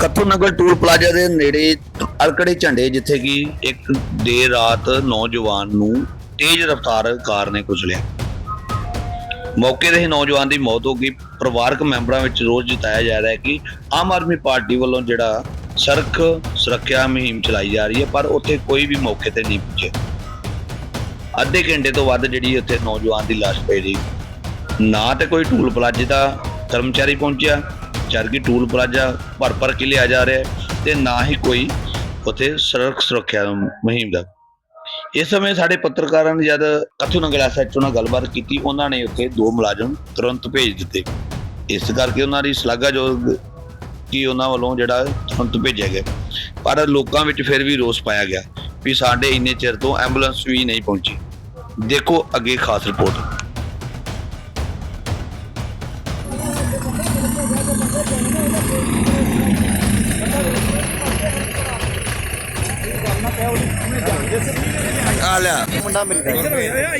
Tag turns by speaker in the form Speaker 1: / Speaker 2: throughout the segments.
Speaker 1: ਕੱਥੂ ਨਗਰ toll plaza ਦੇ ਨੇੜੇ ਅਲਕੜੇ ਝੰਡੇ, ਜਿੱਥੇ ਕਿ ਇੱਕ ਦੇਰ ਰਾਤ ਨੌਜਵਾਨ ਨੂੰ ਤੇਜ਼ ਰਫ਼ਤਾਰ ਕਾਰ ਨੇ ਕੁਚਲਿਆ ਮੌਕੇ ਤੇ ਹੀ ਨੌਜਵਾਨ ਦੀ ਮੌਤ ਹੋ ਗਈ। ਪਰਿਵਾਰਕ ਮੈਂਬਰਾਂ ਵਿੱਚ ਰੋਸ ਜਤਾਇਆ ਜਾ ਰਿਹਾ ਹੈ ਕਿ ਆਮ ਆਦਮੀ ਪਾਰਟੀ ਵੱਲੋਂ ਜਿਹੜਾ ਸੜਕ ਸੁਰੱਖਿਆ ਮੁਹਿੰਮ ਚਲਾਈ ਜਾ ਰਹੀ ਹੈ, ਪਰ ਉੱਥੇ ਕੋਈ ਵੀ ਮੌਕੇ ਤੇ ਨਹੀਂ ਪਹੁੰਚਿਆ ਅੱਧੇ ਘੰਟੇ ਤੋਂ ਵੱਧ ਜਿਹੜੀ ਉੱਥੇ ਨੌਜਵਾਨ ਦੀ ਲਾਸ਼ ਪਈ ਰਹੀ। ਨਾ ਤੇ ਕੋਈ ਟੂਲ ਪਲਾਜ਼ੇ ਦਾ ਕਰਮਚਾਰੀ ਪਹੁੰਚਿਆ ਜਦਕਿ ਟੂਲ ਪਲਾਜ਼ਾ ਭਰ ਭਰ ਕੇ ਲਿਆ ਜਾ ਰਿਹਾ ਹੈ ਤੇ ਨਾ ਹੀ ਕੋਈ ਉੱਥੇ ਸੜਕ ਸੁਰੱਖਿਆ ਮੁਹਿੰਮ ਦਾ। ਇਸ ਸਮੇਂ ਸਾਡੇ ਪੱਤਰਕਾਰਾਂ ਨੇ ਜਦ ਕੱਥੂ ਨਗਰ ਐਸਐਚਓ ਨਾਲ ਗੱਲਬਾਤ ਕੀਤੀ, ਉਹਨਾਂ ਨੇ ਉੱਥੇ ਦੋ ਮੁਲਾਜ਼ਮ ਤੁਰੰਤ ਭੇਜ ਦਿੱਤੇ। ਇਸ ਕਰਕੇ ਉਹਨਾਂ ਦੀ ਸ਼ਲਾਘਾਯੋਗ ਕਿ ਉਹਨਾਂ ਵੱਲੋਂ ਜਿਹੜਾ ਤੁਰੰਤ ਭੇਜਿਆ ਗਿਆ। ਪਰ ਲੋਕਾਂ ਵਿੱਚ ਫਿਰ ਵੀ ਰੋਸ ਪਾਇਆ ਗਿਆ ਵੀ ਸਾਡੇ ਇੰਨੇ ਚਿਰ ਤੋਂ ਐਂਬੂਲੈਂਸ ਵੀ ਨਹੀਂ ਪਹੁੰਚੀ। ਦੇਖੋ ਅੱਗੇ ਖਾਸ ਰਿਪੋਰਟ। ਆ ਲਿਆ
Speaker 2: ਮੁੰਡਾ ਮੇਰੀ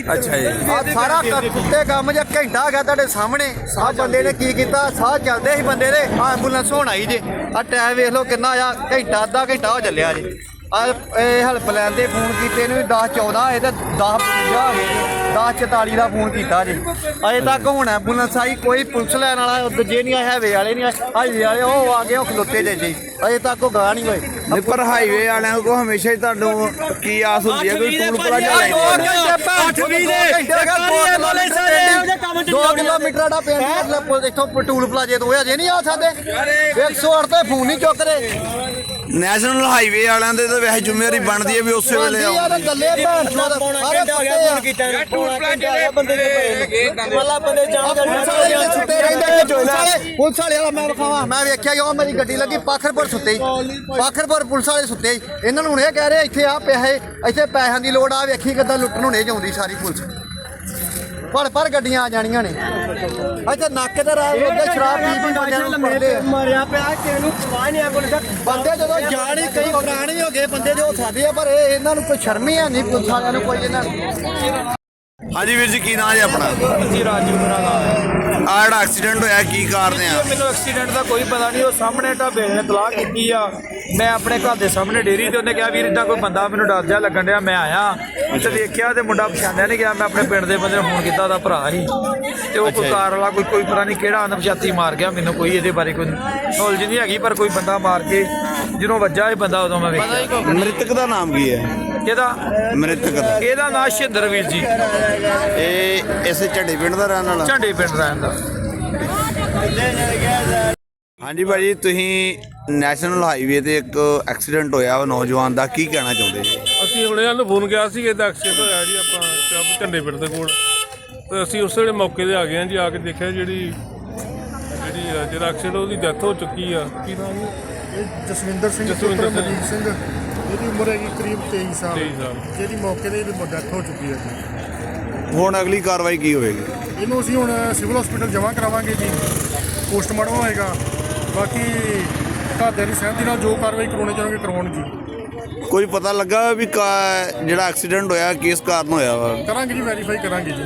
Speaker 2: ਦਾ
Speaker 3: ਅੱਛਾ ਜੀ।
Speaker 2: ਆ ਸਾਰਾ ਕ- ਕੁੱਤੇ ਕੰਮ ਜਿਹਾ ਘੰਟਾ ਗਿਆ ਤੁਹਾਡੇ ਸਾਹਮਣੇ। ਆਹ ਬੰਦੇ ਨੇ ਕੀ ਕੀਤਾ? ਸਾਹ ਚੱਲਦੇ ਸੀ ਬੰਦੇ ਦੇ। ਆ ਐਂਬੂਲੈਂਸ ਹੋਣ ਆਈ ਜੇ। ਆ ਟਾਈਮ ਵੇਖ ਲਓ ਕਿੰਨਾ ਆ। ਘੰਟਾ ਅੱਧਾ ਘੰਟਾ ਹੋ ਚੱਲਿਆ ਜੀ। ਆ ਇਹ ਹੈਲਪਲਾਈਨ ਤੇ ਫੋਨ ਕੀਤੇ ਨੂੰ 10 14 ਇਹ ਤਾਂ 10 50 ਹੋ ਗਏ। 10 44 ਦਾ ਫੋਨ ਕੀਤਾ ਜੀ। ਅਜੇ ਤੱਕ ਹੁਣ ਐਂਬੂਲੈਂਸ ਆਈ ਕੋਈ ਪੁਲਿਸ ਲੈਣ ਵਾਲਾ ਦੂਜੇ ਨਹੀਂ ਆਏ ਹੈਵੇ ਵਾਲੇ ਨਹੀਂ ਆਏ। ਹਾਈਵੇ ਵਾਲੇ ਉਹ ਆ ਗਏ ਉਹ ਖਲੋਤੇ ਜੇ ਜੀ। ਅਜੇ ਤੱਕ ਉਹ ਨਹੀਂ ਹੋਏ।
Speaker 3: ਨਹੀਂ ਪਰ ਹਾਈਵੇ ਵਾਲਿਆਂ ਕੋ ਹਮੇਸ਼ਾ ਹੀ ਤੁਹਾਨੂੰ ਕੀ ਆਸ ਹੁੰਦੀ ਹੈ ਕੋਈ ਟੂਲ ਪਲਾਜ਼ਾ ਲੈਂਦੇ
Speaker 2: ਦੋ ਕਿਲੋਮੀਟਰ ਦਾ ਪਿੰਡ ਮਤਲਬ ਇੱਥੋਂ ਪਟੂਲ ਪਲਾਜੇ ਤੋਂ। ਅਜੇ ਨਹੀਂ ਆ ਸਕਦੇ। 108 ਤੇ ਫੋਨ ਨਹੀਂ ਚੁੱਕਦੇ
Speaker 3: ਨੈਸ਼ਨਲ ਹਾਈਵੇ ਵਾਲਿਆਂ ਦੇ ਤਾਂ ਵੈਸੇ ਜ਼ਿੰਮੇਵਾਰੀ ਬਣਦੀ ਹੈ ਵੀ ਉਸੇ ਵੇਲੇ ਆਓ।
Speaker 2: ਯਾਰ ਗੱਲੇ ਭੈਣ ਚੋਦ ਸਾਰੇ ਕੁੱਤੇ ਆ ਬੰਦੇ ਦੇ ਮੱਲਾ ਬੰਦੇ ਜਾਣ ਸੁੱਤੇ ਰਹਿੰਦੇ ਪੁਲਿਸ ਵਾਲੇ ਪੁਲਿਸ ਵਾਲੇ ਵਾਲਾ ਮੈਂ ਵਿਖਾਵਾਂ ਮੈਂ ਵੇਖਿਆ ਜੋ ਮੇਰੀ ਗੱਡੀ ਲੱਗੀ ਪਾਖਰਪੁਰ ਸੁੱਤੇ ਹੀ। ਪਾਖਰਪੁਰ ਪੁਲਿਸ ਵਾਲੇ ਸੁੱਤੇ ਹੀ। ਇਹਨਾਂ ਨੂੰ ਹੁਣ ਇਹ ਕਹਿ ਰਹੇ ਇੱਥੇ ਆ ਪੈਸੇ ਇੱਥੇ ਪੈਸਿਆਂ ਦੀ ਲੋੜ ਆ ਵੇਖੀ ਕਿੱਦਾਂ ਲੁੱਟਣ ਹੁਣੇ ਜਾਉਂਦੀ ਸਾਰੀ ਪੁਲਿਸ। ਪਰ ਪਰ ਗੱਡੀਆਂ ਆ ਜਾਣੀਆਂ ਨੇ। ਇੱਥੇ ਨੱਕ ਤੇ ਰਾਹ ਲੱਗੇ ਸ਼ਰਾਬ ਪੀ ਪੀ ਬੰਦਿਆਂ ਨੂੰ ਪੜਦੇ ਆ।
Speaker 4: ਮਰਿਆ ਪਿਆ ਕਿਸੇ ਨੂੰ ਪਰਵਾਹ ਨਹੀਂ ਆ ਕੋਈ
Speaker 2: ਬੰਦੇ ਜਦੋਂ ਜਾਣ ਹੀ ਕਈ ਪੁਰਾਣੇ ਹੋ ਗਏ ਬੰਦੇ ਜੋ ਸਾਡੇ ਆ ਪਰ ਇਹ ਇਹਨਾਂ ਨੂੰ ਕੋਈ ਸ਼ਰਮ ਹੀ ਨਹੀਂ ਪੁਲਿਸ ਵਾਲਿਆਂ ਨੂੰ ਕੋਈ ਇਹਨਾਂ ਨੂੰ।
Speaker 3: ਹਾਂਜੀ ਵੀਰ ਜੀ ਕੀ ਨਾਂ ਹੈ ਆਪਣਾ?
Speaker 4: ਜੀ ਰਾਜੂ ਮੇਰਾ ਨਾਮ ਹੈ।
Speaker 3: ਆ ਜਿਹੜਾ ਐਕਸੀਡੈਂਟ ਹੋਇਆ ਕੀ ਕਾਰਨ ਆ?
Speaker 4: ਮੈਨੂੰ ਐਕਸੀਡੈਂਟ ਦਾ ਕੋਈ ਪਤਾ ਨਹੀਂ ਉਹ ਸਾਹਮਣੇ ਢਾਬੇ ਨੇ ਤਲਾਕ ਕੀਤੀ ਆ। ਮੈਂ ਆਪਣੇ ਘਰ ਦੇ ਸਾਹਮਣੇ ਡੇਰੀ ਤੇ ਉਹਨੇ ਕਿਹਾ ਵੀਰ ਇਦਾਂ ਕੋਈ ਬੰਦਾ ਮੈਨੂੰ ਡਰ ਜਿਹਾ ਲੱਗਣ ਡਿਆ ਮੈਂ ਆਇਆ। ਤੇ ਵੇਖਿਆ ਤੇ ਮੁੰਡਾ ਪਛਾਣਿਆ ਨਹੀਂ ਗਿਆ ਮੈਂ ਆਪਣੇ ਪਿੰਡ ਦੇ ਬੰਦੇ ਨੂੰ ਫੋਨ ਕੀਤਾ ਉਹਦਾ ਭਰਾ ਸੀ। ਤੇ ਉਹ ਕੋਈ ਕਾਰ ਵਾਲਾ ਕੋਈ ਕੋਈ ਪਤਾ ਨਹੀਂ ਕਿਹੜਾ ਅਣਪਛਾਤੀ ਮਾਰ ਗਿਆ ਮੈਨੂੰ ਕੋਈ ਇਹਦੇ ਬਾਰੇ ਕੋਈ ਨੌਲੇਜ ਨਹੀਂ ਹੈਗੀ ਪਰ ਕੋਈ ਬੰਦਾ ਮਾਰ ਕੇ ਜਦੋਂ ਵੱਜਾ ਇਹ ਬੰਦਾ ਉਦੋਂ ਮੈਂ ਵੇਖਿਆ।
Speaker 3: ਮ੍ਰਿਤਕ ਦਾ ਨਾਮ ਕੀ ਹੈ?
Speaker 4: ਇਹਦਾ
Speaker 3: ਮ੍ਰਿਤਕ ਦਾ।
Speaker 4: ਇਹਦਾ ਨਾਂ? ਸ਼ਿੰਦਰ ਵੀਰ ਜੀ।
Speaker 3: ਇਹ ਇਸੇ ਝੱਡੇ ਪਿੰਡ ਦਾ ਰਹਿਣ ਵਾਲਾ?
Speaker 4: ਝੰਡੇ ਪਿੰਡ ਦਾ। ਇਹਦਾ
Speaker 3: ਹਾਂਜੀ ਭਾਜੀ ਤੁਸੀਂ ਨੈਸ਼ਨਲ ਹਾਈਵੇ ਤੇ ਇੱਕ ਐਕਸੀਡੈਂਟ ਹੋਇਆ ਵਾ ਨੌਜਵਾਨ ਦਾ ਕੀ ਕਹਿਣਾ ਚਾਹੁੰਦੇ ਜੀ?
Speaker 5: ਅਸੀਂ ਹੁਣੇ ਨੂੰ ਫੋਨ ਗਿਆ ਸੀ ਕਿ ਇਹਦਾ ਐਕਸੀਡੈਂਟ ਹੋਇਆ ਜੀ ਆਪਾਂ ਚੱਬ ਝੰਡੇ ਪਿੰਡ ਦੇ ਕੋਲ। ਤੇ ਅਸੀਂ ਉਸੇ ਵੇਲੇ ਮੌਕੇ ਤੇ ਆ ਗਏ ਹਾਂ ਜੀ ਆ ਕੇ ਦੇਖਿਆ ਜਿਹੜੀ ਜਿਹੜੀ ਅ, ਜਿਹੜਾ ਐਕਸੀਡੈਂਟ ਉਹਦੀ ਡੈਥ ਹੋ ਚੁੱਕੀ ਆ। ਕੀ ਨਾਮ ਹੈ?
Speaker 6: ਇਹ ਜਸਵਿੰਦਰ ਸਿੰਘ
Speaker 5: ਜਸਵਿੰਦਰ
Speaker 6: ਪੁੱਤਰ ਸਿੰਘ। ਇਹਦੀ ਉਮਰ ਹੈਗੀ ਕਰੀਬ 23 ਸਾਲ।
Speaker 5: 23 ਸਾਲ।
Speaker 6: ਜਿਹਦੀ ਮੌਕੇ ਤੇ ਇਹਦੀ ਡੈਥ ਹੋ ਚੁੱਕੀ ਹੈ ਜੀ।
Speaker 3: ਹੁਣ ਅਗਲੀ ਕਾਰਵਾਈ ਕੀ ਹੋਵੇਗੀ?
Speaker 6: ਇਹਨੂੰ ਅਸੀਂ ਹੁਣ ਸਿਵਲ ਹਸਪੀਟਲ ਜਮ੍ਹਾਂ ਕਰਾਵਾਂਗੇ ਜੀ। ਪੋਸਟਮਾਰਟਮ ਹੋਏਗਾ। ਬਾਕੀ ਘਰਦਿਆਂ ਦੀ ਸਹਿਮਤੀ ਨਾਲ ਜੋ ਕਾਰਵਾਈ ਕਰਾਉਣੀ ਚਾਹੋਗੇ ਕਰਵਾਉਣ ਜੀ।
Speaker 3: ਕੋਈ ਪਤਾ ਲੱਗਾ ਵੀ ਕਾ- ਜਿਹੜਾ ਐਕਸੀਡੈਂਟ ਹੋਇਆ ਕਿਸ ਕਾਰਨ ਹੋਇਆ ਵਾ?
Speaker 6: ਕਰਾਂਗੇ ਜੀ ਵੈਰੀਫਾਈ ਕਰਾਂਗੇ ਜੀ।